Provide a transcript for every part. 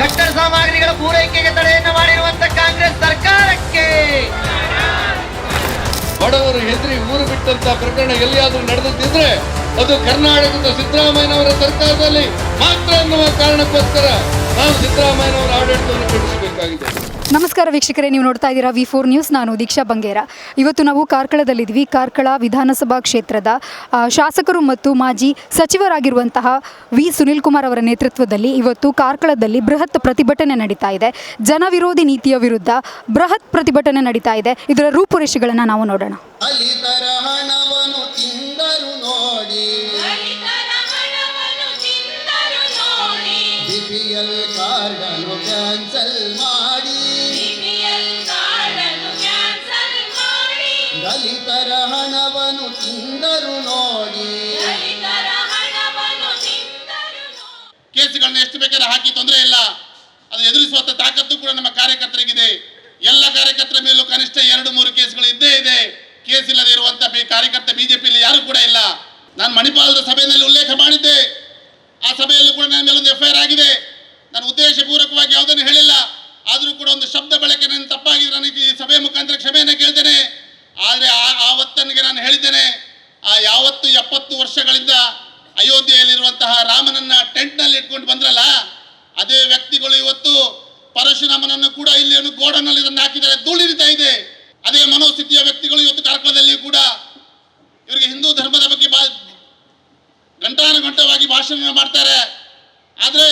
ಕಟ್ಟಡ ಸಾಮಗ್ರಿಗಳ ಪೂರೈಕೆಗೆ ತಡೆಯನ್ನು ಮಾಡಿರುವಂತ ಕಾಂಗ್ರೆಸ್ ಸರ್ಕಾರಕ್ಕೆ. ಬಡವರು ಹೆದರಿ ಊರು ಬಿಟ್ಟಂತ ಪ್ರಕರಣ ಎಲ್ಲಿಯಾದರೂ ನಡೆದಿದ್ರೆ ಅದು ಕರ್ನಾಟಕದ ಸಿದ್ದರಾಮಯ್ಯನವರ ಸರ್ಕಾರದಲ್ಲಿ ಮಾತ್ರ ಎನ್ನುವ ಕಾರಣಕ್ಕೋಸ್ಕರ ನಾವು ಸಿದ್ದರಾಮಯ್ಯನವರ ಆಡಳಿತವನ್ನು ಕಟ್ಟಿಸಬೇಕಾಗಿದೆ ನಮಸ್ಕಾರ ವೀಕ್ಷಕರೇ ನೀವು ನೋಡ್ತಾ ಇದ್ದೀರಾ ವಿ ಫೋರ್ ನ್ಯೂಸ್ ನಾನು ದೀಕ್ಷಾ ಬಂಗೇರ. ಇವತ್ತು ನಾವು ಕಾರ್ಕಳದಲ್ಲಿದ್ವಿ ಕಾರ್ಕಳ ವಿಧಾನಸಭಾ ಕ್ಷೇತ್ರದ ಆ, ಶಾಸಕರು ಮತ್ತು ಮಾಜಿ ಸಚಿವರಾಗಿರುವಂತಹ ವಿ ಸುನಿಲ್ ಕುಮಾರ್ ಅವರ ನೇತೃತ್ವದಲ್ಲಿ ಇವತ್ತು ಕಾರ್ಕಳದಲ್ಲಿ ಬೃಹತ್ ಪ್ರತಿಭಟನೆ ನಡೀತಾ ಇದೆ. ಜನವಿರೋಧಿ ನೀತಿಯ ವಿರುದ್ಧ ಬೃಹತ್ ಪ್ರತಿಭಟನೆ ನಡೀತಾ ಇದೆ. ಇದರ ರೂಪುರೇಷೆಗಳನ್ನು ನಾವು ನೋಡೋಣ. ಹಣವನ್ನು ತಿಂದರು ನೋಡಿ. ಬಿಪಿಎಲ್ ಕ್ಯಾನ್ಸಲ್ ತಿಂದರು ನೋಡಿ. ಕೇಸುಗಳನ್ನ ಎಷ್ಟು ಬೇಕಾದ್ರೆ ಹಾಕಿ ತೊಂದರೆ ಇಲ್ಲ. ಅದು ಎದುರಿಸುವಂತ ತಾಕತ್ತು ಕೂಡ ನಮ್ಮ ಕಾರ್ಯಕರ್ತರಿಗಿದೆ. ಎಲ್ಲ ಕಾರ್ಯಕರ್ತರ ಮೇಲೂ ಕನಿಷ್ಠ ಎರಡು ಮೂರು ಕೇಸುಗಳು ಇದ್ದೇ ಇದೆ. ಕೇಸ್ ಇಲ್ಲದೆ ಇರುವಂತ ಕಾರ್ಯಕರ್ತ ಬಿಜೆಪಿಯಲ್ಲಿ ಯಾರು ಕೂಡ ಇಲ್ಲ. ನಾನು ಮಣಿಪಾಲದ ಸಭೆಯಲ್ಲಿ ಉಲ್ಲೇಖ ಮಾಡಿದ್ದೆ. ಆ ಸಭೆಯಲ್ಲೂ ಕೂಡ ನನ್ನ ಮೇಲೊಂದು ಎಫ್ಐಆರ್ ಆಗಿದೆ. ನಾನು ಉದ್ದೇಶಪೂರ್ವಕವಾಗಿ ಯಾವುದನ್ನು ಹೇಳಿಲ್ಲ. ಆದರೂ ಕೂಡ ಒಂದು ಶಬ್ದ ಬಳಕೆ ನನ್ನ ತಪ್ಪಾಗಿದೆ. ನನಗೆ ಈ ಸಭೆ ಮುಖಾಂತರ ಕ್ಷಮೆಯನ್ನು ಕೇಳ್ತೇನೆ. ಆದರೆ ಆ ಆವತ್ತನಿಗೆ ನಾನು ಹೇಳಿದ್ದೇನೆ. ಆ ಯಾವತ್ತು ಎಪ್ಪತ್ತು ವರ್ಷಗಳಿಂದ ಅಯೋಧ್ಯೆಯಲ್ಲಿರುವಂತಹ ರಾಮನನ್ನ ಟೆಂಟ್ನಲ್ಲಿ ಇಟ್ಕೊಂಡು ಬಂದ್ರಲ್ಲ, ಅದೇ ವ್ಯಕ್ತಿಗಳು ಇವತ್ತು ಪರಶುರಾಮನನ್ನು ಕೂಡ ಇಲ್ಲಿ ಗೋಡನಲ್ಲಿ ಇದನ್ನು ಹಾಕಿದ್ದಾರೆ. ಧೂಳಿರಿತಾ ಇದೆ. ಅದೇ ಮನೋಸ್ಥಿತಿಯ ವ್ಯಕ್ತಿಗಳು ಇವತ್ತು ಕಾರ್ಕಳದಲ್ಲಿ ಕೂಡ ಇವರಿಗೆ ಹಿಂದೂ ಧರ್ಮದ ಬಗ್ಗೆ ಬಾ ಗಂಟಾನುಗಂಟವಾಗಿ ಭಾಷಣ ಮಾಡ್ತಾರೆ. ಆದರೆ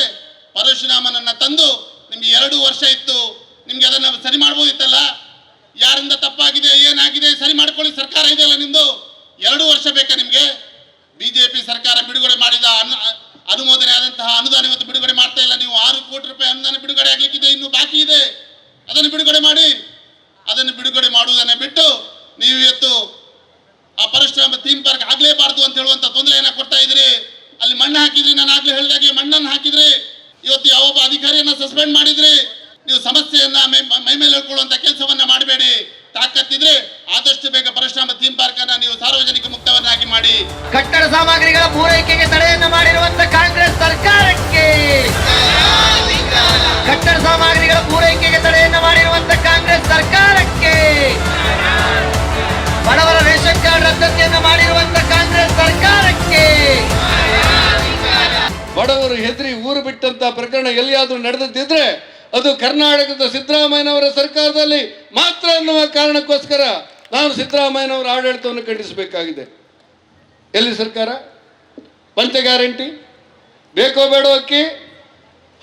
ಪರಶುರಾಮನನ್ನು ತಂದು ನಿಮಗೆ ಎರಡು ವರ್ಷ ಇತ್ತು. ನಿಮಗೆ ಅದನ್ನ ಸರಿ ಮಾಡ್ಬೋದಿತ್ತಲ್ಲ? ಯಾರಿಂದ ತಪ್ಪಾಗಿದೆ, ಏನಾಗಿದೆ ಸರಿ ಮಾಡ್ಕೊಳ್ಳಿ, ಸರ್ಕಾರ ಇದೆಯಲ್ಲ ನಿಮ್ದು? ಎರಡು ವರ್ಷ ಬೇಕಾ ನಿಮಗೆ? ಬಿಜೆಪಿ ಸರ್ಕಾರ ಬಿಡುಗಡೆ ಮಾಡಿದ ಅನು- ಅನುಮೋದನೆ ಆದಂತಹ ಅನುದಾನ ಇವತ್ತು ಬಿಡುಗಡೆ ಮಾಡ್ತಾ ಇಲ್ಲ. ನೀವು ಆರು ಕೋಟಿ ರೂಪಾಯಿ ಅನುದಾನ ಬಿಡುಗಡೆ ಆಗ್ಲಿಕ್ಕಿದೆ, ಇನ್ನು ಬಾಕಿ ಇದೆ. ಅದನ್ನು ಬಿಡುಗಡೆ ಮಾಡಿ. ಅದನ್ನು ಬಿಡುಗಡೆ ಮಾಡುವುದನ್ನು ಬಿಟ್ಟು ನೀವು ಇವತ್ತು ಆ ಪರಶುರಾಮ ಥೀಮ್ ಪಾರ್ಕ್ ಆಗಲೇಬಾರ್ದು ಅಂತ ಹೇಳುವಂತ ತೊಂದರೆಯನ್ನು ಕೊಡ್ತಾ ಇದ್ರಿ ಅಲ್ಲಿ ಮಣ್ಣು ಹಾಕಿದ್ರಿ, ನಾನು ಆಗ್ಲೇ ಹೇಳಿದಾಗೆ ಮಣ್ಣನ್ನು ಹಾಕಿದ್ರಿ. ಇವತ್ತು ಯಾವೊಬ್ಬ ಅಧಿಕಾರಿಯನ್ನ ಸಸ್ಪೆಂಡ್ ಮಾಡಿದ್ರಿ. ನೀವು ಸಮಸ್ಯೆಯನ್ನ ಮೈ ಮೈ ಮೇಲೆ ಹೇಳ್ಕೊಳ್ಳುವಂಥ ಕೆಲಸವನ್ನ ಮಾಡಬೇಡಿ. ತಾಕತ್ತಿದ್ರೆ ಆದಷ್ಟು ಬೇಗ ಪರಶುರಾಮ ಥೀಮ್ ಪಾರ್ಕ್ ಅನ್ನ ನೀವು ಸಾರ್ವಜನಿಕ ಮುಕ್ತವನ್ನಾಗಿ ಮಾಡಿ. ಕಟ್ಟಡ ಸಾಮಗ್ರಿಗಳ ಪೂರೈಕೆಗೆ ತಡೆಯನ್ನು ಮಾಡಿರುವಂತ ಕಾಂಗ್ರೆಸ್ ಸರ್ಕಾರಕ್ಕೆ. ಕಟ್ಟಡ ಸಾಮಗ್ರಿಗಳ ಪೂರೈಕೆಗೆ ತಡೆಯನ್ನು ಮಾಡಿರುವಂತ ಕಾಂಗ್ರೆಸ್ ಸರ್ಕಾರಕ್ಕೆ. ಬಡವರ ರೇಷನ್ ಕಾರ್ಡ್ ರದ್ದತಿಯನ್ನು ಮಾಡಿರುವಂತ ಕಾಂಗ್ರೆಸ್ ಸರ್ಕಾರಕ್ಕೆ. ಬಡವರು ಹೆದರಿ ಊರು ಬಿಟ್ಟಂತ ಪ್ರಕರಣ ಎಲ್ಲಿಯಾದ್ರೂ ನಡೆದಿದ್ರೆ ಅದು ಕರ್ನಾಟಕದ ಸಿದ್ದರಾಮಯ್ಯನವರ ಸರ್ಕಾರದಲ್ಲಿ ಮಾತ್ರ ಅನ್ನುವ ಕಾರಣಕ್ಕೋಸ್ಕರ ನಾನು ಸಿದ್ದರಾಮಯ್ಯನವರ ಆಡಳಿತವನ್ನು ಖಂಡಿಸಬೇಕಾಗಿದೆ. ಎಲ್ಲಿ ಸರ್ಕಾರ? ಪಂಚ ಗ್ಯಾರಂಟಿ? ಬೇಕೋ ಬೇಡೋ ಅಕ್ಕಿ?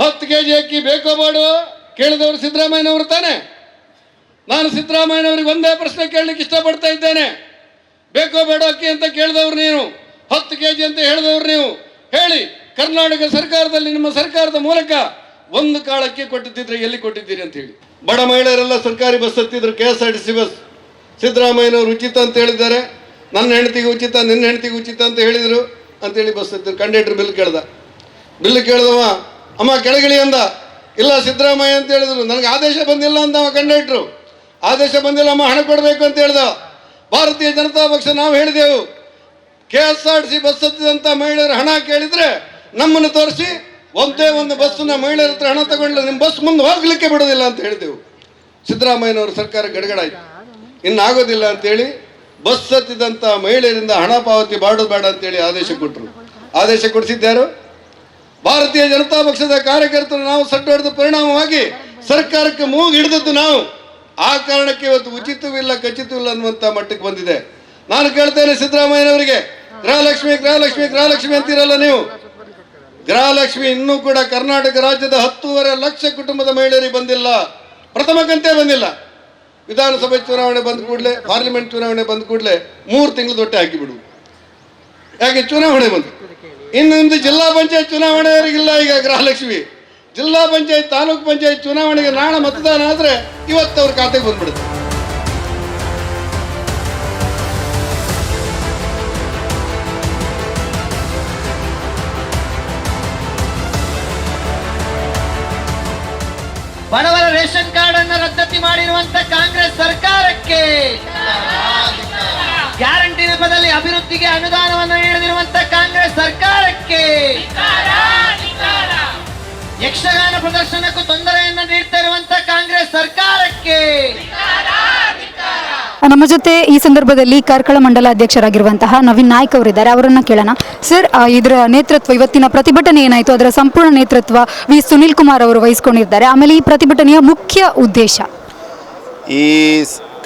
ಹತ್ತು ಕೆ ಜಿ ಅಕ್ಕಿ ಬೇಕೋ ಬೇಡೋ? ಕೇಳಿದವರು ಸಿದ್ದರಾಮಯ್ಯನವರು ತಾನೆ. ನಾನು ಸಿದ್ದರಾಮಯ್ಯನವರಿಗೆ ಒಂದೇ ಪ್ರಶ್ನೆ ಕೇಳಲಿಕ್ಕೆ ಇಷ್ಟಪಡ್ತಾ ಇದ್ದೇನೆ. ಬೇಕೋ ಬೇಡೋ ಅಕ್ಕಿ ಅಂತ ಕೇಳಿದವ್ರು ನೀನು? ಹತ್ತು ಕೆ ಜಿ ಅಂತ ಹೇಳಿದವ್ರು ನೀವು? ಹೇಳಿ, ಕರ್ನಾಟಕ ಸರ್ಕಾರದಲ್ಲಿ ನಿಮ್ಮ ಸರ್ಕಾರದ ಮೂಲಕ ಒಂದು ಕಾಳಕ್ಕೆ ಕೊಟ್ಟಿದ್ದರೆ ಕೊಟ್ಟಿದ್ದಿದ್ರೆ ಎಲ್ಲಿ ಕೊಟ್ಟಿದ್ದೀರಿ ಅಂತ ಹೇಳಿ. ಬಡ ಮಹಿಳೆಯರೆಲ್ಲ ಸರ್ಕಾರಿ bus ಹತ್ತಿದ್ರು K S R T C bus. ಸಿದ್ದರಾಮಯ್ಯನವರು ಉಚಿತ ಅಂತ ಹೇಳಿದ್ದಾರೆ. ನನ್ನ ಹೆಂಡತಿಗೆ ಉಚಿತ, ನಿನ್ನ ಹೆಂಡತಿಗೆ ಉಚಿತ ಅಂತ ಹೇಳಿದರು ಅಂತೇಳಿ ಬಸ್ ಹತ್ತಿದ್ರು. ಕಂಡಕ್ಟರ್ ಬಿಲ್ ಕೇಳ್ದ. ಬಿಲ್ ಕೇಳ್ದವ, ಅಮ್ಮ, ಕೆಳಗಿಳಿ ಅಂದ. ಇಲ್ಲ ಸಿದ್ದರಾಮಯ್ಯ ಅಂತ ಹೇಳಿದ್ರು. ನನಗೆ ಆದೇಶ ಬಂದಿಲ್ಲ ಅಂತ ಅವ ಕಂಡಕ್ಟ್ರು. ಆದೇಶ ಬಂದಿಲ್ಲ, ಅಮ್ಮ, ಹಣ ಕೊಡಬೇಕು ಅಂತ ಹೇಳ್ದ. ಭಾರತೀಯ ಜನತಾ ಪಕ್ಷ, ನಾವು ಹೇಳಿದೆವು. K S R T C bus ಹತ್ತಿದಂಥ ಮಹಿಳೆಯರು ಹಣ ಕೇಳಿದರೆ ನಮ್ಮನ್ನು ತೋರಿಸಿ. ಒಂದೇ ಒಂದು ಬಸ್ಸನ್ನ ಮಹಿಳೆಯರ ಹತ್ರ ಹಣ ತಗೊಂಡ್ರೆ ನಿಮ್ಮ ಬಸ್ ಮುಂದೆ ಹೋಗ್ಲಿಕ್ಕೆ ಬಿಡೋದಿಲ್ಲ ಅಂತ ಹೇಳಿದೆವು. ಸಿದ್ದರಾಮಯ್ಯನವರು ಸರ್ಕಾರ ಗಡಗಡಾಯ್ತು ಇನ್ನಾಗೋದಿಲ್ಲ ಅಂತೇಳಿ ಬಸ್ ಹತ್ತಿದಂಥ ಮಹಿಳೆಯರಿಂದ ಹಣ ಪಾವತಿ ಮಾಡೋದು ಬೇಡ ಅಂತೇಳಿ ಆದೇಶ ಕೊಟ್ಟರು ಆದೇಶ ಕೊಡಿಸಿದ್ದಾರು ಭಾರತೀಯ ಜನತಾ ಪಕ್ಷದ ಕಾರ್ಯಕರ್ತರು ನಾವು ಸಡ್ಡು ಹೊಡೆದ ಪರಿಣಾಮವಾಗಿ ಸರ್ಕಾರಕ್ಕೆ ಮೂಗು ಹಿಡಿದದ್ದು ನಾವು. ಆ ಕಾರಣಕ್ಕೆ ಇವತ್ತು ಉಚಿತವಿಲ್ಲ ಖಚಿತವಿಲ್ಲ ಅನ್ನುವಂಥ ಮಟ್ಟಕ್ಕೆ ಬಂದಿದೆ. ನಾನು ಕೇಳ್ತೇನೆ ಸಿದ್ದರಾಮಯ್ಯನವರಿಗೆ ಗೃಹಲಕ್ಷ್ಮಿ ಗೃಹಲಕ್ಷ್ಮಿ ಗೃಹಲಕ್ಷ್ಮಿ ಅಂತೀರಲ್ಲ ನೀವು? ಗೃಹಲಕ್ಷ್ಮಿ ಇನ್ನೂ ಕೂಡ ಕರ್ನಾಟಕ ರಾಜ್ಯದ ಹತ್ತೂವರೆ ಲಕ್ಷ ಕುಟುಂಬದ ಮಹಿಳೆಯರಿಗೆ ಬಂದಿಲ್ಲ. ಪ್ರಥಮ ಕಂತೆ ಬಂದಿಲ್ಲ. ವಿಧಾನಸಭೆ ಚುನಾವಣೆ ಬಂದ ಕೂಡಲೇ, ಪಾರ್ಲಿಮೆಂಟ್ ಚುನಾವಣೆ ಬಂದ ಕೂಡಲೇ ಮೂರು ತಿಂಗಳು ದೊಟ್ಟೆ ಹಾಕಿಬಿಡು ಯಾಕೆ ಚುನಾವಣೆ ಬಂತು? ಇನ್ನು ನಿಮ್ದು ಜಿಲ್ಲಾ ಪಂಚಾಯತ್ ಚುನಾವಣೆಯವರಿಗಿಲ್ಲ ಈಗ ಗೃಹಲಕ್ಷ್ಮಿ. ಜಿಲ್ಲಾ ಪಂಚಾಯತ್, ತಾಲೂಕ್ ಪಂಚಾಯತ್ ಚುನಾವಣೆಗೆ ನಾಳೆ ಮತದಾನ ಆದರೆ ಇವತ್ತು ಅವ್ರ ಖಾತೆಗೆ ಬಂದ್ಬಿಡುತ್ತೆ. ಬಡವರ ರೇಷನ್ ಕಾರ್ಡ್ ಅನ್ನು ರದ್ದತಿ ಮಾಡಿರುವಂತ ಕಾಂಗ್ರೆಸ್ ಸರ್ಕಾರಕ್ಕೆ ಗ್ಯಾರಂಟಿ ರೂಪದಲ್ಲಿ ಅಭಿವೃದ್ಧಿಗೆ ಅನುದಾನವನ್ನು ನೀಡದಿರುವಂತ ಕಾಂಗ್ರೆಸ್ ಸರ್ಕಾರಕ್ಕೆ ಯಕ್ಷಗಾನ ಪ್ರದರ್ಶನಕ್ಕೂ ತೊಂದರೆಯನ್ನು ನೀಡ್ತಾ ಇರುವಂತ ಕಾಂಗ್ರೆಸ್ ಸರ್ಕಾರಕ್ಕೆ ನಮ್ಮ ಜೊತೆ ಈ ಸಂದರ್ಭದಲ್ಲಿ ಕಾರ್ಕಳ ಮಂಡಲ ಅಧ್ಯಕ್ಷರಾಗಿರುವಂತಹ ನವೀನ್ ನಾಯ್ಕ್ ಅವರಿದ್ದಾರೆ. ಅವರನ್ನ ಕೇಳೋಣ. ಸರ್ ಇದರ ನೇತೃತ್ವ ಇವತ್ತಿನ ಪ್ರತಿಭಟನೆ ಏನಾಯಿತು? ಅದರ ಸಂಪೂರ್ಣ ನೇತೃತ್ವ ವಿ. ಸುನಿಲ್ ಕುಮಾರ್ ಅವರು ವಹಿಸಿಕೊಂಡಿದ್ದಾರೆ. ಆಮೇಲೆ ಈ ಪ್ರತಿಭಟನೆಯ ಮುಖ್ಯ ಉದ್ದೇಶ? ಈ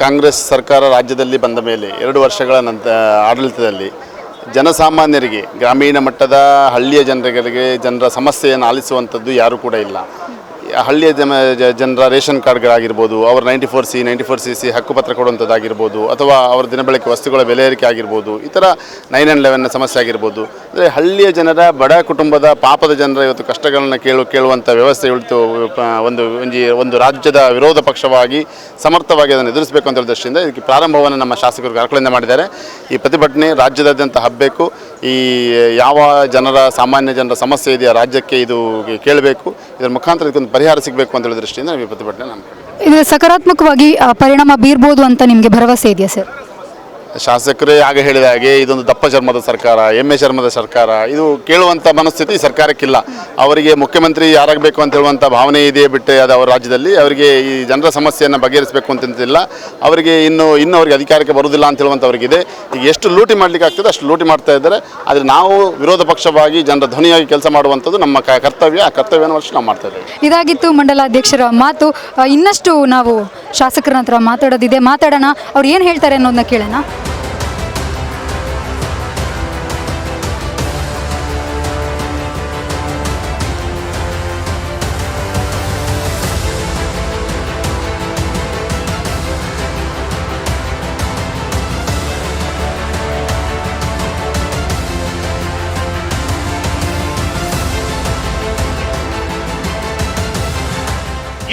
ಕಾಂಗ್ರೆಸ್ ಸರ್ಕಾರ ರಾಜ್ಯದಲ್ಲಿ ಬಂದ ಮೇಲೆ ಎರಡು ವರ್ಷಗಳ ನಂತರ ಆಡಳಿತದಲ್ಲಿ ಜನಸಾಮಾನ್ಯರಿಗೆ, ಗ್ರಾಮೀಣ ಮಟ್ಟದ ಹಳ್ಳಿಯ ಜನರಿಗೆ, ಜನರ ಸಮಸ್ಯೆಯನ್ನು ಆಲಿಸುವಂಥದ್ದು ಯಾರೂ ಕೂಡ ಇಲ್ಲ. ಹಳ್ಳಿಯ ಜನ ಜನರ ರೇಷನ್ ಕಾರ್ಡ್ಗಳಾಗಿರ್ಬೋದು, ಅವ್ರ ninety four C ninety four C C ಹಕ್ಕುಪತ್ರ ಕೊಡುವಂಥದ್ದಾಗಿರ್ಬೋದು, ಅಥವಾ ಅವರ ದಿನಬಳಕೆ ವಸ್ತುಗಳ ಬೆಲೆ ಏರಿಕೆ ಆಗಿರ್ಬೋದು, ಈ ಥರ ನೈನ್ ಆ್ಯಂಡ್ ಲೆವೆನ್ನ ಸಮಸ್ಯೆ ಆಗಿರ್ಬೋದು. ಅಂದರೆ ಹಳ್ಳಿಯ ಜನರ, ಬಡ ಕುಟುಂಬದ, ಪಾಪದ ಜನರ ಇವತ್ತು ಕಷ್ಟಗಳನ್ನು ಕೇಳು ಕೇಳುವಂಥ ವ್ಯವಸ್ಥೆ ಇವತ್ತು ಒಂದು ಒಂದು ರಾಜ್ಯದ ವಿರೋಧ ಪಕ್ಷವಾಗಿ ಸಮರ್ಥವಾಗಿ ಅದನ್ನು ಎದುರಿಸಬೇಕು ಅಂತ ದೃಷ್ಟಿಯಿಂದ ಇದಕ್ಕೆ ಪ್ರಾರಂಭವನ್ನು ನಮ್ಮ ಶಾಸಕರು ಕರ್ಕಳಿಂದ ಮಾಡಿದ್ದಾರೆ. ಈ ಪ್ರತಿಭಟನೆ ರಾಜ್ಯದಾದ್ಯಂತ ಹಬ್ಬಬೇಕು ಈ ಯಾವ ಜನರ, ಸಾಮಾನ್ಯ ಜನರ ಸಮಸ್ಯೆ ಇದೆಯಾ ರಾಜ್ಯಕ್ಕೆ ಇದು ಕೇಳಬೇಕು. ಇದರ ಮುಖಾಂತರ ಇದಕ್ಕೊಂದು ಪರಿಹಾರ ಸಿಗಬೇಕು ಅಂತ ಹೇಳೋ ದೃಷ್ಟಿಯಿಂದ ನಾವು ಈ ಪ್ರತಿಭಟನೆ ನಾನು ಇದು ಸಕಾರಾತ್ಮಕವಾಗಿ ಪರಿಣಾಮ ಬೀರ್ಬೋದು ಅಂತ ನಿಮಗೆ ಭರವಸೆ ಇದೆಯಾ ಸರ್? ಶಾಸಕರೇ ಆಗ ಹೇಳಿದ ಹಾಗೆ ಇದೊಂದು ದಪ್ಪ ಚರ್ಮದ ಸರ್ಕಾರ, ಎಮ್ಮೆ ಚರ್ಮದ ಸರ್ಕಾರ, ಇದು ಕೇಳುವಂಥ ಮನಸ್ಥಿತಿ ಸರ್ಕಾರಕ್ಕಿಲ್ಲ. ಅವರಿಗೆ ಮುಖ್ಯಮಂತ್ರಿ ಯಾರಾಗಬೇಕು ಅಂತ ಹೇಳುವಂಥ ಭಾವನೆ ಇದೆಯೇ ಬಿಟ್ಟೆ ಅದು ಅವರ ರಾಜ್ಯದಲ್ಲಿ. ಅವರಿಗೆ ಈ ಜನರ ಸಮಸ್ಯೆಯನ್ನು ಬಗೆಹರಿಸಬೇಕು ಅಂತಿಲ್ಲ ಅವರಿಗೆ ಇನ್ನು ಇನ್ನು ಅವರಿಗೆ ಅಧಿಕಾರಕ್ಕೆ ಬರುವುದಿಲ್ಲ ಅಂತ ಹೇಳುವಂಥವ್ರಿಗಿದೆ ಈಗ ಎಷ್ಟು ಲೂಟಿ ಮಾಡಲಿಕ್ಕೆ ಆಗ್ತದೆ ಅಷ್ಟು ಲೂಟಿ ಮಾಡ್ತಾ ಇದ್ದಾರೆ. ಆದರೆ ನಾವು ವಿರೋಧ ಪಕ್ಷವಾಗಿ ಜನರ ಧ್ವನಿಯಾಗಿ ಕೆಲಸ ಮಾಡುವಂಥದ್ದು ನಮ್ಮ ಕರ್ತವ್ಯ. ಆ ಕರ್ತವ್ಯವನ್ನು ವರ್ಷ ನಾವು ಮಾಡ್ತಾ ಇದ್ದೇವೆ. ಇದಾಗಿತ್ತು ಮಂಡಲಾಧ್ಯಕ್ಷರ ಮಾತು. ಇನ್ನಷ್ಟು ನಾವು ಶಾಸಕರ ಹತ್ರ ಮಾತಾಡೋದಿದೆ. ಮಾತಾಡೋಣ ಅವ್ರು ಏನು ಹೇಳ್ತಾರೆ ಅನ್ನೋದನ್ನ ಕೇಳೋಣ.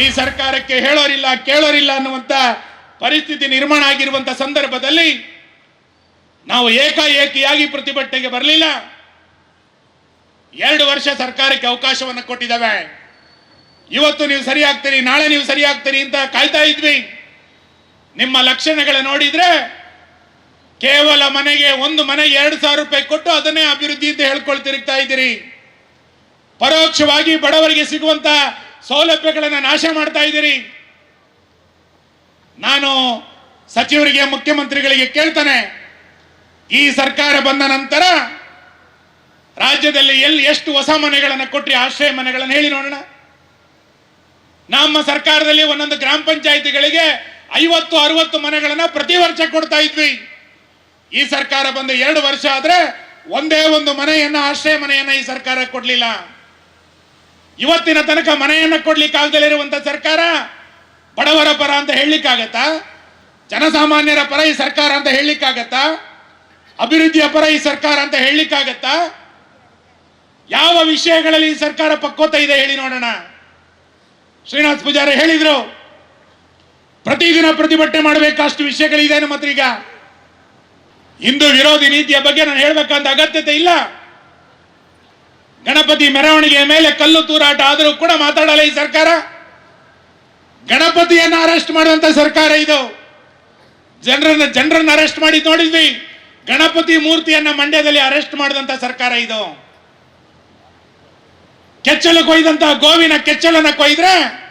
ಈ ಸರ್ಕಾರಕ್ಕೆ ಹೇಳೋರಿಲ್ಲ, ಕೇಳೋರಿಲ್ಲ ಅನ್ನುವಂತ ಪರಿಸ್ಥಿತಿ ನಿರ್ಮಾಣ ಆಗಿರುವಂಥ ಸಂದರ್ಭದಲ್ಲಿ ನಾವು ಏಕಾಏಕಿಯಾಗಿ ಪ್ರತಿಭಟನೆಗೆ ಬರಲಿಲ್ಲ. ಎರಡು ವರ್ಷ ಸರ್ಕಾರಕ್ಕೆ ಅವಕಾಶವನ್ನು ಕೊಟ್ಟಿದ್ದಾವೆ. ಇವತ್ತು ನೀವು ಸರಿ ಆಗ್ತೀರಿ ನಾಳೆ ನೀವು ಸರಿ ಆಗ್ತೀರಿ ಅಂತ ಕಾಯ್ತಾ ಇದ್ವಿ. ನಿಮ್ಮ ಲಕ್ಷಣಗಳ ನೋಡಿದ್ರೆ ಕೇವಲ ಮನೆಗೆ ಒಂದು ಮನೆಗೆ ಎರಡು ಸಾವಿರ ರೂಪಾಯಿ ಕೊಟ್ಟು ಅದನ್ನೇ ಅಭಿವೃದ್ಧಿ ಅಂತ ಹೇಳ್ಕೊಳ್ತಿರ್ತಾ ಇದ್ದೀರಿ. ಪರೋಕ್ಷವಾಗಿ ಬಡವರಿಗೆ ಸಿಗುವಂತ ಸೌಲಭ್ಯಗಳನ್ನು ನಾಶ ಮಾಡ್ತಾ ಇದ್ದೀರಿ. ನಾನು ಸಚಿವರಿಗೆ, ಮುಖ್ಯಮಂತ್ರಿಗಳಿಗೆ ಕೇಳ್ತಾನೆ, ಈ ಸರ್ಕಾರ ಬಂದ ನಂತರ ರಾಜ್ಯದಲ್ಲಿ ಎಲ್ಲಿ ಎಷ್ಟು ಹೊಸ ಮನೆಗಳನ್ನು ಕೊಟ್ರಿ, ಆಶ್ರಯ ಮನೆಗಳನ್ನು ಹೇಳಿ ನೋಡೋಣ. ನಮ್ಮ ಸರ್ಕಾರದಲ್ಲಿ ಒಂದೊಂದು ಗ್ರಾಮ ಪಂಚಾಯಿತಿಗಳಿಗೆ ಐವತ್ತು, ಅರವತ್ತು ಮನೆಗಳನ್ನು ಪ್ರತಿ ವರ್ಷ ಕೊಡ್ತಾ ಇದ್ವಿ. ಈ ಸರ್ಕಾರ ಬಂದು ಎರಡು ವರ್ಷ ಆದ್ರೆ ಒಂದೇ ಒಂದು ಮನೆಯನ್ನ, ಆಶ್ರಯ ಮನೆಯನ್ನ ಈ ಸರ್ಕಾರ ಕೊಡ್ಲಿಲ್ಲ. ಇವತ್ತಿನ ತನಕ ಮನೆಯನ್ನ ಕೊಡ್ಲಿಕ್ಕೆ ಇರುವಂತ ಸರ್ಕಾರ ಬಡವರ ಪರ ಅಂತ ಹೇಳಲಿಕ್ಕಾಗತ್ತಾ? ಜನಸಾಮಾನ್ಯರ ಪರ ಈ ಸರ್ಕಾರ ಅಂತ ಹೇಳಲಿಕ್ಕಾಗತ್ತಾ? ಅಭಿವೃದ್ಧಿಯ ಪರ ಈ ಸರ್ಕಾರ ಅಂತ ಹೇಳಲಿಕ್ಕಾಗತ್ತಾ? ಯಾವ ವಿಷಯಗಳಲ್ಲಿ ಈ ಸರ್ಕಾರ ಪಕ್ವತ ಇದೆ ಹೇಳಿ ನೋಡೋಣ. ಶ್ರೀನಾಥ್ ಪೂಜಾರಿ ಹೇಳಿದ್ರು, ಪ್ರತಿದಿನ ಪ್ರತಿಭಟನೆ ಮಾಡಬೇಕಷ್ಟು ವಿಷಯಗಳಿದೆ ನಮ್ಮ ಹತ್ರ ಈಗ. ಹಿಂದೂ ವಿರೋಧಿ ನೀತಿಯ ಬಗ್ಗೆ ನಾನು ಹೇಳಬೇಕಂತ ಅಗತ್ಯತೆ ಇಲ್ಲ. ಗಣಪತಿ ಮೆರವಣಿಗೆಯ ಮೇಲೆ ಕಲ್ಲು ತೂರಾಟ ಆದರೂ ಕೂಡ ಮಾತಾಡಲ್ಲ ಈ ಸರ್ಕಾರ? ಗಣಪತಿಯನ್ನ ಅರೆಸ್ಟ್ ಮಾಡುವಂತ ಸರ್ಕಾರ ಇದು. ಜನರನ್ನ ಜನರನ್ನ ಅರೆಸ್ಟ್ ಮಾಡಿ ನೋಡಿದ್ವಿ. ಗಣಪತಿ ಮೂರ್ತಿಯನ್ನ ಮಂಡ್ಯದಲ್ಲಿ ಅರೆಸ್ಟ್ ಮಾಡಿದಂತ ಸರ್ಕಾರ ಇದು. ಕೆಚ್ಚಲು ಕೊಯ್ದಂತ ಗೋವಿನ ಕೆಚ್ಚಲನ್ನ ಕೊಯ್ದ್ರೆ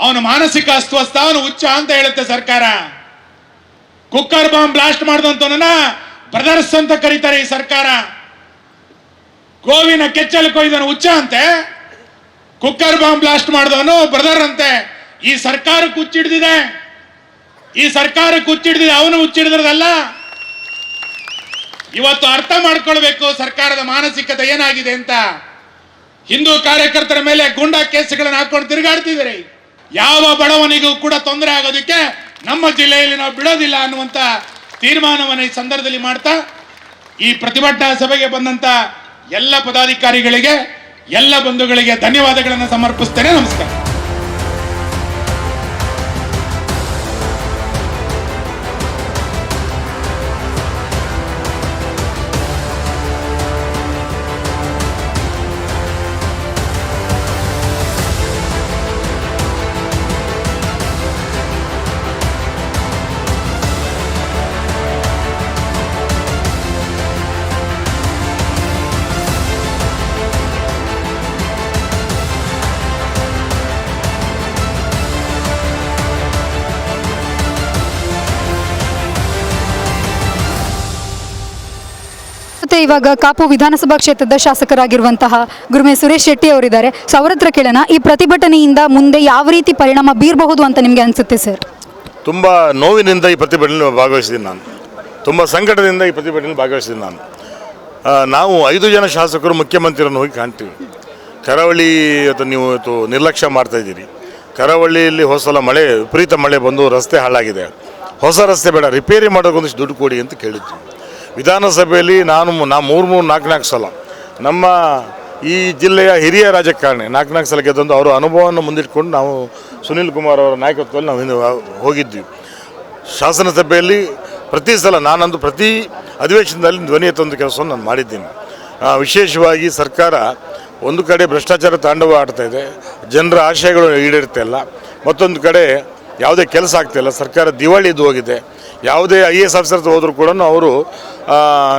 ಅವನು ಮಾನಸಿಕ ಅಸ್ವಸ್ಥ, ಅವನು ಹುಚ್ಚ ಅಂತ ಹೇಳುತ್ತೆ ಸರ್ಕಾರ. ಕುಕ್ಕರ್ ಬಾಂಬ್ ಬ್ಲಾಸ್ಟ್ ಮಾಡಿದಂತವನನ್ನ ಬ್ರದರ್ಸ್ ಅಂತ ಕರೀತಾರೆ ಈ ಸರ್ಕಾರ. ಗೋವಿನ ಕೆಚ್ಚಲು ಕೊಯ್ದನು ಹುಚ್ಚ ಅಂತೆ. ಕುಕ್ಕರ್ ಬಾಂಬ್ ಬ್ಲಾಸ್ಟ್ ಮಾಡಿದವನು ಬ್ರದರ್ ಅಂತೆ. ಈ ಸರ್ಕಾರ ಕುಚ್ಚಿಡ್ದಿದೆ. ಈ ಸರ್ಕಾರ ಹುಚ್ಚಿಡ್ದಿದೆ ಅವನು ಹುಚ್ಚಿಡ್ದಿರೋದಲ್ಲ. ಇವತ್ತು ಅರ್ಥ ಮಾಡ್ಕೊಳ್ಬೇಕು ಸರ್ಕಾರದ ಮಾನಸಿಕತೆ ಏನಾಗಿದೆ ಅಂತ. ಹಿಂದೂ ಕಾರ್ಯಕರ್ತರ ಮೇಲೆ ಗೂಂಡಾ ಕೇಸುಗಳನ್ನು ಹಾಕೊಂಡು ತಿರುಗಾಡ್ತಿದ್ದೀರಿ. ಯಾವ ಬಡವನಿಗೂ ಕೂಡ ತೊಂದರೆ ಆಗೋದಕ್ಕೆ ನಮ್ಮ ಜಿಲ್ಲೆಯಲ್ಲಿ ನಾವು ಬಿಡೋದಿಲ್ಲ ಅನ್ನುವಂಥ ತೀರ್ಮಾನವನ್ನು ಈ ಸಂದರ್ಭದಲ್ಲಿ ಮಾಡ್ತಾ, ಈ ಪ್ರತಿಭಟನಾ ಸಭೆಗೆ ಬಂದಂತ ಎಲ್ಲ ಪದಾಧಿಕಾರಿಗಳಿಗೆ ಎಲ್ಲ ಬಂಧುಗಳಿಗೆ ಧನ್ಯವಾದಗಳನ್ನು ಸಮರ್ಪಿಸ್ತೇನೆ. ನಮಸ್ಕಾರ. ಇವಾಗ ಕಾಪು ವಿಧಾನಸಭಾ ಕ್ಷೇತ್ರದ ಶಾಸಕರಾಗಿರುವಂತಹ ಗುರುಮೆ ಸುರೇಶ್ ಶೆಟ್ಟಿ ಅವರಿದ್ದಾರೆ. ಸೊ, ಅವ್ರ ಹತ್ರ ಕೇಳೋಣ, ಈ ಪ್ರತಿಭಟನೆಯಿಂದ ಮುಂದೆ ಯಾವ ರೀತಿ ಪರಿಣಾಮ ಬೀರಬಹುದು ಅಂತ ನಿಮಗೆ ಅನಿಸುತ್ತೆ ಸರ್? ತುಂಬ ನೋವಿನಿಂದ ಈ ಪ್ರತಿಭಟನೆ ಭಾಗವಹಿಸಿದ್ದೀನಿ ನಾನು. ತುಂಬ ಸಂಕಟದಿಂದ ಈ ಪ್ರತಿಭಟನೆ ಭಾಗವಹಿಸಿದ್ದೀನಿ ನಾನು. ನಾವು ಐದು ಜನ ಶಾಸಕರು ಮುಖ್ಯಮಂತ್ರಿಯನ್ನು ಹೋಗಿ ಕಾಣ್ತೀವಿ. ಕರಾವಳಿ ಇವತ್ತು ನೀವು ಇವತ್ತು ನಿರ್ಲಕ್ಷ್ಯ ಮಾಡ್ತಾ ಇದ್ದೀರಿ. ಕರಾವಳಿಯಲ್ಲಿ ಹೊಸ ಸಲ ಮಳೆ, ವಿಪರೀತ ಮಳೆ ಬಂದು ರಸ್ತೆ ಹಾಳಾಗಿದೆ. ಹೊಸ ರಸ್ತೆ ಬೇಡ, ರಿಪೇರಿ ಮಾಡೋಕ್ಕೊಂದಿಷ್ಟು ದುಡ್ಡು ಕೊಡಿ ಅಂತ ಕೇಳಿದ್ವಿ. ವಿಧಾನಸಭೆಯಲ್ಲಿ ನಾನು ನಾ ಮೂರು ಮೂರು ನಾಲ್ಕು ನಾಲ್ಕು ಸಲ ನಮ್ಮ ಈ ಜಿಲ್ಲೆಯ ಹಿರಿಯ ರಾಜಕಾರಣಿ ನಾಲ್ಕು ನಾಲ್ಕು ಸಲ ಗೆದ್ದಂದು ಅವರ ಅನುಭವವನ್ನು ಮುಂದಿಟ್ಕೊಂಡು ನಾವು ಸುನೀಲ್ ಕುಮಾರ್ ಅವರ ನಾಯಕತ್ವದಲ್ಲಿ ನಾವು ಹಿಂದೆ ಹೋಗಿದ್ವಿ. ಶಾಸನ ಸಭೆಯಲ್ಲಿ ಪ್ರತಿ ಸಲ ನಾನಂದು ಪ್ರತಿ ಅಧಿವೇಶನದಲ್ಲಿ ಧ್ವನಿ ಎತ್ತೊಂದು ಕೆಲಸವನ್ನು ನಾನು ಮಾಡಿದ್ದೀನಿ. ವಿಶೇಷವಾಗಿ ಸರ್ಕಾರ ಒಂದು ಕಡೆ ಭ್ರಷ್ಟಾಚಾರ ತಾಂಡವ ಆಡ್ತಾ ಇದೆ, ಜನರ ಆಶಯಗಳು ಈಡೇರ್ತಾ ಇಲ್ಲ, ಮತ್ತೊಂದು ಕಡೆ ಯಾವುದೇ ಕೆಲಸ ಆಗ್ತಾಯಿಲ್ಲ ಸರ್ಕಾರ ದಿವಾಳಿ ಇದು ಹೋಗಿದೆ. ಯಾವುದೇ ಐ ಎ ಎಸ್ ಆಫೀಸರ್ ಹೋದರೂ ಕೂಡ ಅವರು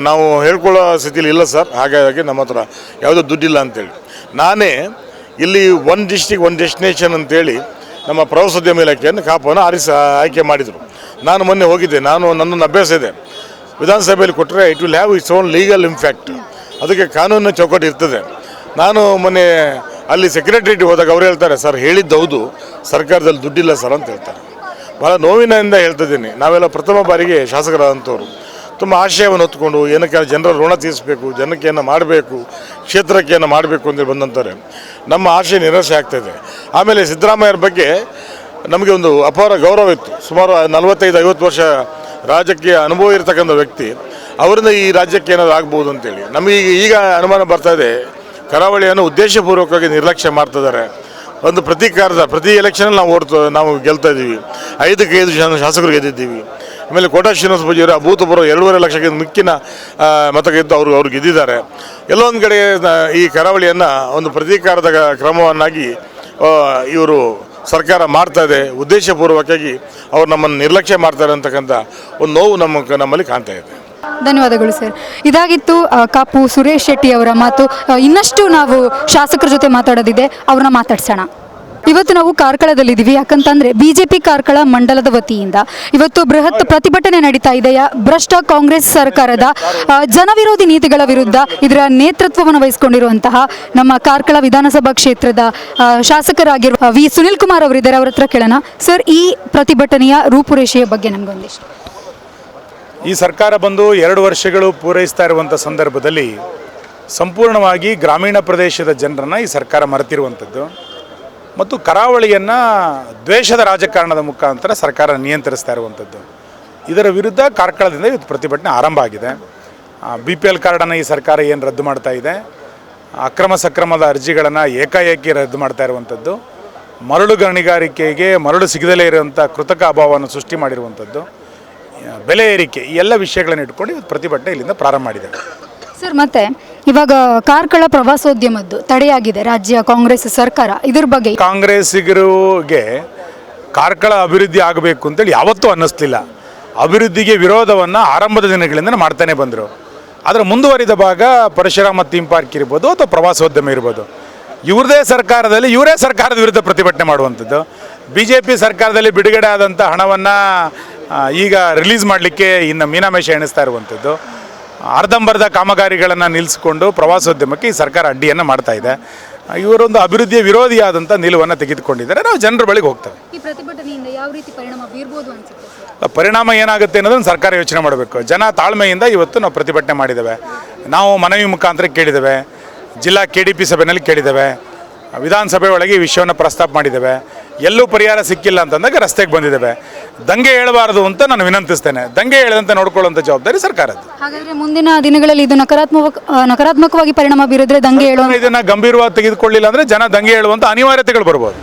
ನಾವು ಹೇಳ್ಕೊಳ್ಳೋ ಸ್ಥಿತಿಯಲ್ಲಿ ಇಲ್ಲ ಸರ್. ಹಾಗಾಗಿ ನಮ್ಮ ಹತ್ರ ಯಾವುದೇ ದುಡ್ಡಿಲ್ಲ ಅಂತೇಳಿ. ನಾನೇ ಇಲ್ಲಿ ಒನ್ ಡಿಸ್ಟಿಕ್ ಒನ್ ಡೆಸ್ಟಿನೇಷನ್ ಅಂತೇಳಿ ನಮ್ಮ ಪ್ರವಾಸೋದ್ಯಮ ಇಲಾಖೆಯನ್ನು ಕಾಪನ್ನು ಆರಿಸಿ, ಆಯ್ಕೆ ಮಾಡಿದರು. ನಾನು ಮೊನ್ನೆ ಹೋಗಿದ್ದೆ. ನಾನು ನನ್ನನ್ನು ಅಭ್ಯಾಸ ಇದೆ ವಿಧಾನಸಭೆಯಲ್ಲಿ ಕೊಟ್ಟರೆ it will have its own legal impact ಅದಕ್ಕೆ ಕಾನೂನಿನ ಚೌಕಟ್ಟು ಇರ್ತದೆ. ನಾನು ಮೊನ್ನೆ ಅಲ್ಲಿ ಸೆಕ್ರೆಟರಿಟಿ ಹೋದಾಗ ಅವ್ರು ಹೇಳ್ತಾರೆ, ಸರ್, ಹೇಳಿದ್ದು ಹೌದು. ಸರ್ಕಾರದಲ್ಲಿ ದುಡ್ಡಿಲ್ಲ ಸರ್ ಅಂತ ಹೇಳ್ತಾರೆ. ಭಾಳ ನೋವಿನಿಂದ ಹೇಳ್ತಿದ್ದೀನಿ. ನಾವೆಲ್ಲ ಪ್ರಥಮ ಬಾರಿಗೆ ಶಾಸಕರಾದಂಥವ್ರು. ತುಂಬ ಆಶಯವನ್ನು ಹೊತ್ಕೊಂಡು ಏನಕ್ಕೆ ಜನರ ಋಣ ತೀರಿಸಬೇಕು ಜನಕ್ಕೆ ಏನೋ ಮಾಡಬೇಕು ಕ್ಷೇತ್ರಕ್ಕೆ ಏನೋ ಮಾಡಬೇಕು ಅಂತೇಳಿ ಬಂದಂತಾರೆ ನಮ್ಮ ಆಶಯ ನಿರಾಸೆ ಆಗ್ತಾಯಿದೆ ಆಮೇಲೆ ಸಿದ್ದರಾಮಯ್ಯರ ಬಗ್ಗೆ ನಮಗೆ ಒಂದು ಅಪಾರ ಗೌರವ ಇತ್ತು. ಸುಮಾರು ನಲವತ್ತೈದು, ಐವತ್ತು ವರ್ಷ ರಾಜಕೀಯ ಅನುಭವ ಇರತಕ್ಕಂಥ ವ್ಯಕ್ತಿ. ಅವರಿಂದ ಈ ರಾಜ್ಯಕ್ಕೆ ಏನಾದರೂ ಆಗ್ಬೋದು ಅಂತೇಳಿ. ನಮಗೆ ಈಗ ಅನುಮಾನ ಬರ್ತಾ ಇದೆ. ಕರಾವಳಿಯನ್ನು ಉದ್ದೇಶಪೂರ್ವಕವಾಗಿ ನಿರ್ಲಕ್ಷ್ಯ ಮಾಡ್ತಿದ್ದಾರೆ ಒಂದು ಪ್ರತೀಕಾರದ, ಪ್ರತಿ ಎಲೆಕ್ಷನಲ್ಲಿ ನಾವು ಓಡ್ತ, ನಾವು ಗೆಲ್ತಾ ಇದ್ದೀವಿ. ಐದಕ್ಕೆ ಐದು ಜನ ಶಾಸಕರು ಗೆದ್ದಿದ್ದೀವಿ. ಆಮೇಲೆ ಕೋಟಾ ಶ್ರೀನಿವಾಸ ಪೂಜಾರಿ ಅಭೂತಪೂರ್ವ ಎರಡೂವರೆ ಲಕ್ಷಕ್ಕಿಂತ ಮಿಕ್ಕಿನ ಮತ ಗೆದ್ದು ಅವರು ಅವರು ಗೆದ್ದಿದ್ದಾರೆ. ಎಲ್ಲೊಂದು ಕಡೆ ಈ ಕರಾವಳಿಯನ್ನು ಒಂದು ಪ್ರತೀಕಾರದ ಕ್ರಮವನ್ನಾಗಿ ಇವರು ಸರ್ಕಾರ ಮಾಡ್ತಾ ಇದೆ. ಉದ್ದೇಶಪೂರ್ವಕವಾಗಿ ಅವರು ನಮ್ಮನ್ನು ನಿರ್ಲಕ್ಷ್ಯ ಮಾಡ್ತಾರೆ ಅಂತಕ್ಕಂಥ ಒಂದು ನೋವು ನಮ್ಮ, ನಮ್ಮಲ್ಲಿ ಕಾಣ್ತಾ ಇದೆ. ಧನ್ಯವಾದಗಳು, ಸರ್. ಇದಾಗಿತ್ತು ಕಾಪು ಸುರೇಶ್ ಶೆಟ್ಟಿ ಅವರ ಮಾತು. ಇನ್ನಷ್ಟು ನಾವು ಶಾಸಕರ ಜೊತೆ ಮಾತಾಡೋದಿದೆ, ಅವ್ರನ್ನ ಮಾತಾಡ್ಸೋಣ. ಇವತ್ತು ನಾವು ಕಾರ್ಕಳದಲ್ಲಿದ್ದೀವಿ, ಯಾಕಂತಂದ್ರೆ ಬಿಜೆಪಿ ಕಾರ್ಕಳ ಮಂಡಲದ ವತಿಯಿಂದ ಇವತ್ತು ಬೃಹತ್ ಪ್ರತಿಭಟನೆ ನಡೀತಾ ಇದೆ. ಯಾ- ಭ್ರಷ್ಟ ಕಾಂಗ್ರೆಸ್ ಸರ್ಕಾರದ ಜನವಿರೋಧಿ ನೀತಿಗಳ ವಿರುದ್ಧ ಇದರ ನೇತೃತ್ವವನ್ನು ವಹಿಸಿಕೊಂಡಿರುವಂತಹ ನಮ್ಮ ಕಾರ್ಕಳ ವಿಧಾನಸಭಾ ಕ್ಷೇತ್ರದ ಶಾಸಕರಾಗಿರುವ ವಿ ಸುನಿಲ್ ಕುಮಾರ್ ಅವರಿದ್ದಾರೆ. ಅವರ ಹತ್ರ ಕೇಳೋಣ. ಸರ್, ಈ ಪ್ರತಿಭಟನೆಯ ರೂಪುರೇಷೆಯ ಬಗ್ಗೆ ನಮಗೊಂದಿಷ್ಟು. ಈ ಸರ್ಕಾರ ಬಂದು ಎರಡು ವರ್ಷಗಳು ಪೂರೈಸ್ತಾ ಇರುವಂಥ ಸಂದರ್ಭದಲ್ಲಿ ಸಂಪೂರ್ಣವಾಗಿ ಗ್ರಾಮೀಣ ಪ್ರದೇಶದ ಜನರನ್ನು ಈ ಸರ್ಕಾರ ಮರೆತಿರುವಂಥದ್ದು ಮತ್ತು ಕರಾವಳಿಯನ್ನು ದ್ವೇಷದ ರಾಜಕಾರಣದ ಮುಖಾಂತರ ಸರ್ಕಾರ ನಿಯಂತ್ರಿಸ್ತಾ ಇರುವಂಥದ್ದು. ಇದರ ವಿರುದ್ಧ ಕಾರ್ಕಳದಿಂದ ಇವತ್ತು ಪ್ರತಿಭಟನೆ ಆರಂಭ ಆಗಿದೆ. ಬಿ ಪಿ ಎಲ್ ಕಾರ್ಡನ್ನು ಈ ಸರ್ಕಾರ ಏನು ರದ್ದು ಮಾಡ್ತಾ ಇದೆ? ಅಕ್ರಮ ಸಕ್ರಮದ ಅರ್ಜಿಗಳನ್ನು ಏಕಾಏಕಿ ರದ್ದು ಮಾಡ್ತಾ ಇರುವಂಥದ್ದು. ಮರಳು ಗಣಿಗಾರಿಕೆಗೆ ಮರಳು ಸಿಗದಲೇ ಇರುವಂಥ ಕೃತಕ ಅಭಾವವನ್ನು ಸೃಷ್ಟಿ ಮಾಡಿರುವಂಥದ್ದು. ಬೆಲೆ ಏರಿಕೆ ಈ ಎಲ್ಲ ವಿಷಯಗಳನ್ನು ಇಟ್ಕೊಂಡು ಇವತ್ತು ಪ್ರತಿಭಟನೆ ಇಲ್ಲಿಂದ ಪ್ರಾರಂಭ ಮಾಡಿದ್ದಾರೆ. ಸರ್ ಮತ್ತೆ ಇವಾಗ ಕಾರ್ಕಳ ಪ್ರವಾಸೋದ್ಯಮದ್ದು ತಡೆಯಾಗಿದೆ ರಾಜ್ಯ ಕಾಂಗ್ರೆಸ್ ಸರ್ಕಾರ. ಇದ್ರ ಬಗ್ಗೆ ಕಾಂಗ್ರೆಸ್ಸಿಗರಿಗೆ ಕಾರ್ಕಳ ಅಭಿವೃದ್ಧಿ ಆಗಬೇಕು ಅಂತೇಳಿ ಯಾವತ್ತೂ ಅನ್ನಿಸ್ಲಿಲ್ಲ. ಅಭಿವೃದ್ಧಿಗೆ ವಿರೋಧವನ್ನು ಆರಂಭದ ದಿನಗಳಿಂದ ಮಾಡ್ತಾನೆ ಬಂದರು. ಅದರ ಮುಂದುವರಿದ ಭಾಗ ಪರಶುರಾಮ ಥೀಮ್ ಪಾರ್ಕ್ ಇರ್ಬೋದು ಅಥವಾ ಪ್ರವಾಸೋದ್ಯಮ ಇರ್ಬೋದು. ಇವ್ರದೇ ಸರ್ಕಾರದಲ್ಲಿ ಇವರೇ ಸರ್ಕಾರದ ವಿರುದ್ಧ ಪ್ರತಿಭಟನೆ ಮಾಡುವಂಥದ್ದು. ಬಿ ಜೆ ಪಿ ಸರ್ಕಾರದಲ್ಲಿ ಬಿಡುಗಡೆ ಆದಂಥ ಹಣವನ್ನು ಈಗ ರಿಲೀಸ್ ಮಾಡಲಿಕ್ಕೆ ಇನ್ನು ಮೀನಾಮೇಷ ಎಣಿಸ್ತಾ ಇರುವಂಥದ್ದು. ಅರ್ಧಂಬರ್ಧ ಕಾಮಗಾರಿಗಳನ್ನು ನಿಲ್ಲಿಸಿಕೊಂಡು ಪ್ರವಾಸೋದ್ಯಮಕ್ಕೆ ಈ ಸರ್ಕಾರ ಅಡ್ಡಿಯನ್ನು ಮಾಡ್ತಾ ಇದೆ. ಇವರೊಂದು ಅಭಿವೃದ್ಧಿಯ ವಿರೋಧಿಯಾದಂಥ ನಿಲುವನ್ನು ತೆಗೆದುಕೊಂಡಿದ್ದಾರೆ. ನಾವು ಜನರ ಬಳಿಗೆ ಹೋಗ್ತೇವೆ. ಈ ಪ್ರತಿಭಟನೆಯಿಂದ ಯಾವ ರೀತಿ ಪರಿಣಾಮ ಬೀರ್ಬೋದು ಅನ್ಸುತ್ತೆ ಸರ್? ಪರಿಣಾಮ ಏನಾಗುತ್ತೆ ಅನ್ನೋದನ್ನು ಸರ್ಕಾರ ಯೋಚನೆ ಮಾಡಬೇಕು. ಜನ ತಾಳ್ಮೆಯಿಂದ ಇವತ್ತು ನಾವು ಪ್ರತಿಭಟನೆ ಮಾಡಿದ್ದೇವೆ. ನಾವು ಮನವಿ ಮುಖಾಂತರ ಕೇಳಿದ್ದೇವೆ. ಜಿಲ್ಲಾ ಕೆ ಡಿ ಪಿ ಸಭೆಯಲ್ಲಿ ಕೇಳಿದ್ದೇವೆ. ವಿಧಾನಸಭೆ ಒಳಗೆ ಈ ವಿಷಯವನ್ನು ಪ್ರಸ್ತಾಪ ಮಾಡಿದ್ದೇವೆ. ಎಲ್ಲೂ ಪರಿಹಾರ ಸಿಕ್ಕಿಲ್ಲ ಅಂತಂದಾಗ ರಸ್ತೆಗೆ ಬಂದಿದ್ದೇವೆ. ದಂಗೆ ಹೇಳಬಾರದು ಅಂತ ನಾನು ವಿನಂತಿಸ್ತೇನೆ. ದಂಗೆ ಹೇಳದಂತೆ ನೋಡ್ಕೊಳ್ಳುವಂಥ ಜವಾಬ್ದಾರಿ ಸರ್ಕಾರದ್ದು. ಹಾಗಾದ್ರೆ ಮುಂದಿನ ದಿನಗಳಲ್ಲಿ ಇದು ನಕಾರಾತ್ಮಕ ನಕಾರಾತ್ಮಕವಾಗಿ ಪರಿಣಾಮ ಬೀರಿದ್ರೆ ದಂಗೆ ಹೇಳುವ ಇದನ್ನ ಗಂಭೀರವಾಗಿ ತೆಗೆದುಕೊಳ್ಳಿಲ್ಲ ಅಂದ್ರೆ ಜನ ದಂಗೆ ಹೇಳುವಂಥ ಅನಿವಾರ್ಯತೆಗಳು ಬರ್ಬೋದು.